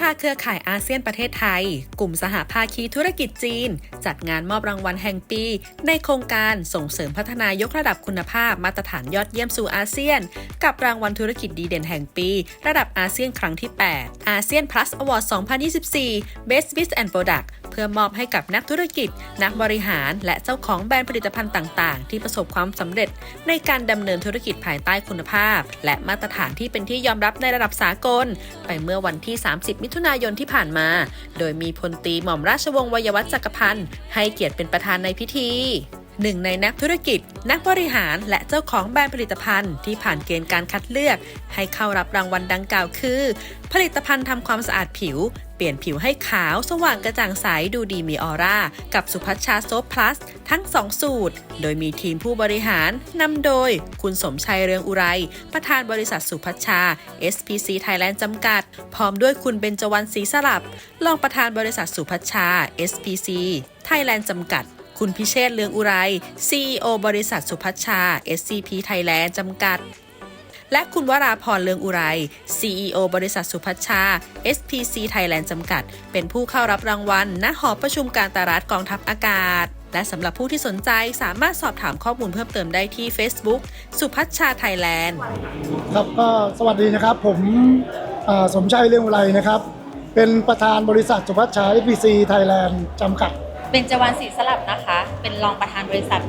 ภาเครือข่ายอาเซียนประเทศไทย กลุ่มสหภาคีธุรกิจจีน จัดงานมอบรางวัลแห่งปี ในโครงการส่งเสริมพัฒนายกระดับคุณภาพมาตรฐานยอดเยี่ยมสู่อาเซียน กับรางวัลธุรกิจดีเด่นแห่งปี ระดับอาเซียนครั้งที่ 8 อาเซียน Plus Award 2024 Best Business and Product เพื่อมอบให้กับนักธุรกิจ นักบริหาร และเจ้าของแบรนด์ผลิตภัณฑ์ต่างๆ ที่ประสบความสำเร็จ ในการดำเนินธุรกิจภายใต้คุณภาพ และมาตรฐานที่เป็นที่ยอมรับในระดับสากล ไปเมื่อวันที่ 30มิถุนายนที่ผ่านมา โดยมีพลตีหม่อมราชวงศ์วัยวัฒน์จักรพันธ์ให้เกียรติเป็นประธานในพิธี หนึ่งในนักธุรกิจ นักบริหารและเจ้าของแบรนด์ผลิตภัณฑ์ที่ผ่านเกณฑ์การคัดเลือก ให้เข้ารับรางวัลดังกล่าวคือ ผลิตภัณฑ์ทำความสะอาดผิว เปลี่ยนผิวให้ขาว สว่างกระจ่างใสดูดีมีออร่า กับสุพัชชาโซฟพลัส ทั้ง 2 สูตร โดยมีทีมผู้บริหารนำโดย คุณสมชัยเรืองอุไร ประธานบริษัทสุพัชชา SPC Thailand จำกัด พร้อมด้วยคุณเบญจวรรณศรีสลับรองประธานบริษัทสุพัชชา SPC Thailand จำกัด คุณพิเชษเลืองอุไร CEO บริษัทสุพัชชา SCP Thailand จำกัด และคุณวราพรเลืองอุไร CEO บริษัทสุพัชชา SPC Thailand จำกัด เป็นผู้เข้ารับรางวัลณหอประชุมการตลาดกองทัพอากาศ และสำหรับผู้ที่สนใจสามารถสอบถามข้อมูลเพิ่มเติมได้ที่ Facebook สุพัชชา Thailand ครับก็สวัสดีนะครับ ผมอ่าสมชัยเรื่องอุไรนะครับ เป็นประธานบริษัทสุพัชชา FPC Thailand จำกัด เบญจวรรณศรีสลับนะคะ เป็นรองประธานบริษัท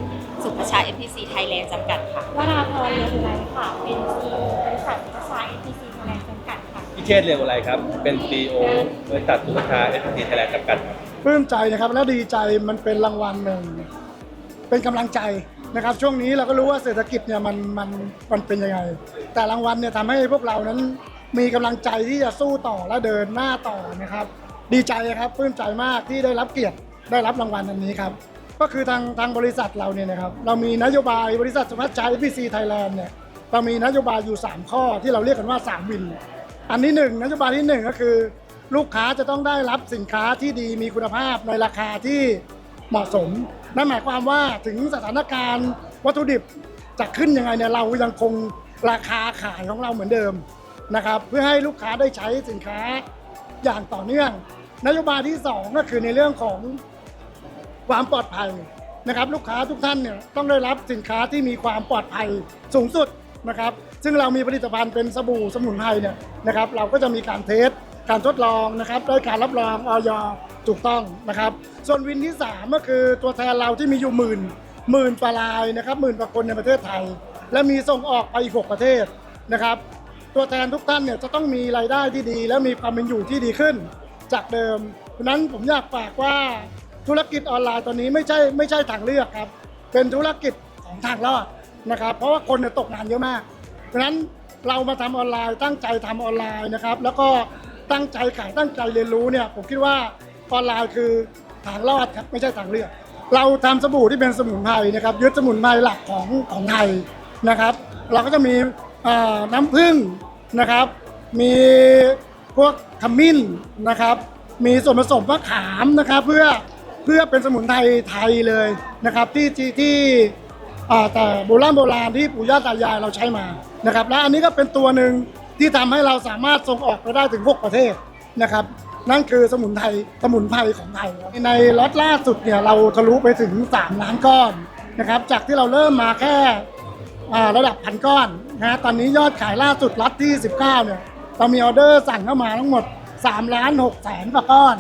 สุภชา FPC Thailand จำกัดค่ะ วราพรเรืองอุไรค่ะ เป็น CEO บริษัทประชา ATC ไทยแลนด์จำกัดค่ะ พิเชษฐ์เรียงอะไรครับ เป็น CEO บริษัทสุขชาเอสพีไทยแลนด์จำกัดครับปลื้มใจนะครับและดีใจมันเป็นรางวัลหนึ่ง เป็นกำลังใจนะครับ ช่วงนี้เราก็รู้ว่าเศรษฐกิจเนี่ยมันมันมันเป็นยังไง แต่รางวัลเนี่ยทำให้พวกเรานั้นมีกำลังใจที่จะสู้ต่อและเดินหน้าต่อนะครับ ดีใจครับปลื้มใจมากที่ได้รับเกียรติ ได้รับรางวัลอันนี้ครับ ก็คือทางทางบริษัทเราเนี่ยนะครับ เรามีนโยบายบริษัทสุพัชชัย FPC Thailand เนี่ย เรามีนโยบายอยู่ 3 ข้อที่เราเรียกกันว่า 3 วิน อันที่หนึ่งนโยบายที่หนึ่งก็คือ ลูกค้าจะต้องได้รับสินค้าที่ดีมีคุณภาพในราคาที่เหมาะสม นั่นหมายความว่าถึงสถานการณ์วัตถุดิบจะขึ้นยังไงเนี่ยเรายังคงราคาขายของเราเหมือนเดิมนะครับเพื่อให้ลูกค้าได้ใช้สินค้าอย่างต่อเนื่อง นโยบายที่ 2 ก็คือในเรื่องของ ความปลอดภัยนะครับลูกค้าทุกท่านเนี่ยต้องได้รับสินค้าที่มีความปลอดภัยสูงสุดนะครับซึ่งเรามีผลิตภัณฑ์เป็นสบู่สมุนไพรเนี่ยนะครับเราก็จะมีการเทสการทดลองนะครับได้การรับรองออยถูกต้องนะครับ ส่วนวินที่ 3 ก็คือตัวแทนเราที่มีอยู่หมื่นหมื่นปลายนะครับหมื่นกว่าคนในประเทศไทย และมีส่งออกไปอีก6ประเทศนะครับ ตัวแทนทุกท่านเนี่ยจะต้องมีรายได้ที่ดี และมีความเป็นอยู่ที่ดีขึ้น จากเดิมเพราะนั้นผมอยากฝากว่า ธุรกิจออนไลน์ตอนนี้ไม่ใช่ไม่ใช่ทางเลือกครับ เป็นธุรกิจของทางรอดนะครับ เพราะว่าคนเนี่ยตกงานเยอะมากเพราะฉะนั้นเรามาทำออนไลน์ตั้งใจทำออนไลน์นะครับ แล้วก็ตั้งใจขายตั้งใจเรียนรู้เนี่ยผมคิดว่าออนไลน์คือทางรอดครับไม่ใช่ทางเลือก เราทำสบู่ที่เป็นสมุนไพรนะครับยึดสมุนไพรหลักของของไทยนะครับ เราก็จะมีน้ำผึ้งนะครับ มีพวกขมิ้นนะครับ มีส่วนผสมมะขามนะครับเพื่อ เพื่อเป็นสมุนไพรไทยเลยนะครับที่ที่ที่แต่โบราณโบราณที่ปู่ย่าตายายเราใช้มานะครับและอันนี้ก็เป็นตัวหนึ่งที่ทำให้เราสามารถส่งออกไปได้ถึง 6 ประเทศนะครับ นั่นคือสมุนไพรสมุนไพรของไทย ในล็อตล่าสุดเนี่ยเราทะลุไปถึง 3 ล้านก้อนนะครับจากที่เราเริ่มมาแค่ระดับพันก้อนนะฮะตอนนี้ยอดขายล่าสุดล็อตที่ 19เนี่ยเรามีออเดอร์สั่งเข้ามาทั้งหมด3ล้าน6แสนกว่าก้อน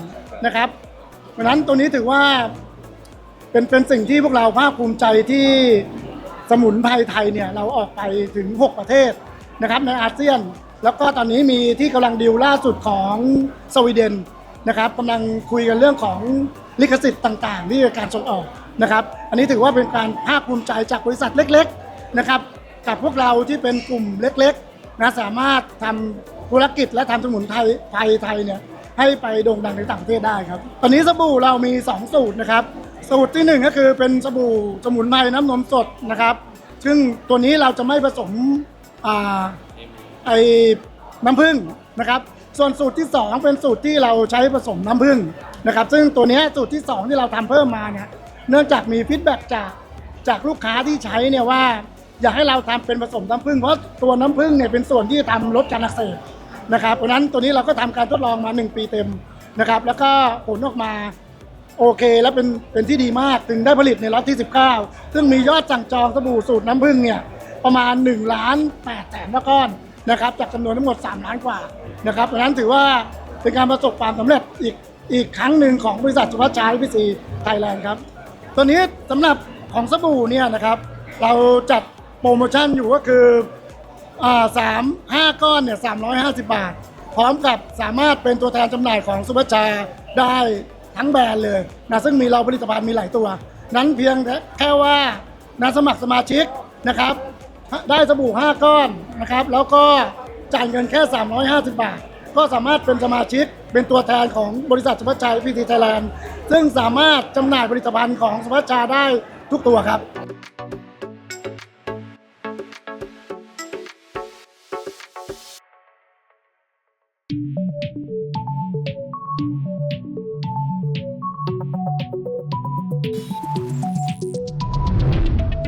นะครับ เพราะฉะนั้นตัวนี้ถือว่าเป็นเป็นสิ่งที่พวกเราภาคภูมิใจที่สมุนไพรไทยเนี่ยเราออกไปถึง 6 ประเทศนะครับในอาเซียน แล้วก็ตอนนี้มีที่กำลังดิวล่าสุดของสวีเดนนะครับกำลังคุยกันเรื่องของลิขสิทธิ์ต่างๆที่การส่งออกนะครับ อันนี้ถือว่าเป็นการภาคภูมิใจจากบริษัทเล็กๆนะครับกับพวกเราที่เป็นกลุ่มเล็กๆนะสามารถทำธุรกิจและทำสมุนไพรไทยเนี่ย ให้ไปโด่งดังในต่างประเทศได้ครับ ตอนนี้สบู่เรามี 2 สูตรนะครับ สูตรที่ 1 ก็คือเป็นสบู่สมุนไพรน้ำนมสดนะครับ ซึ่งตัวนี้เราจะไม่ผสมอ่าไอ้น้ำผึ้งนะครับ ส่วนสูตรที่ 2 เป็นสูตรที่เราใช้ผสมน้ำผึ้งนะครับ ซึ่งตัวนี้สูตรที่ 2 ที่เราทำเพิ่มมาเนี่ย เนื่องจากมีฟีดแบ็กจากจากลูกค้าที่ใช้เนี่ยว่า อยากให้เราทำเป็นผสมน้ำผึ้งเพราะตัวน้ำผึ้งเนี่ยเป็นส่วนที่ทำลดการอักเสบ นะครับเพราะนั้นตัวนี้เราก็ทำการทดลองมา 1 ปีเต็มนะครับ แล้วก็ผลออกมาโอเค แล้วเป็นเป็นที่ดีมากถึงได้ผลิตในล็อตที่ 19 ซึ่งมียอดสั่งจองสบู่สูตรน้ำผึ้งเนี่ยประมาณ1ล้าน8แสนก้อนนะครับจากจำนวนทั้งหมด 3 ล้านกว่านะครับเพราะนั้นถือว่าเป็นการประสบความสำเร็จอีกอีกครั้งหนึ่งของบริษัทสุวัชชัยพีซีไทยแลนด์ครับตัวนี้สำหรับของสบู่เนี่ยนะครับ เราจัดโปรโมชั่นอยู่ก็คือ สามห้าก้อนเนี่ยสามร้อยห้าสิบบาท พร้อมกับสามารถเป็นตัวแทนจำหน่ายของซุปเปอร์ชาได้ทั้งแบรนด์เลยนะซึ่งมีเราผลิตภัณฑ์มีหลายตัว นั้นเพียงแค่ว่านะสมัครสมาชิกนะครับ ได้สบู่ 5 ก้อนนะครับ แล้วก็จ่ายเงินแค่ 350 บาท ก็สามารถเป็นสมาชิกเป็นตัวแทนของบริษัทสุภัชชัยพีทีไทยแลนด์ซึ่งสามารถจำหน่ายผลิตภัณฑ์ของสุภัชชาได้ทุกตัวครับ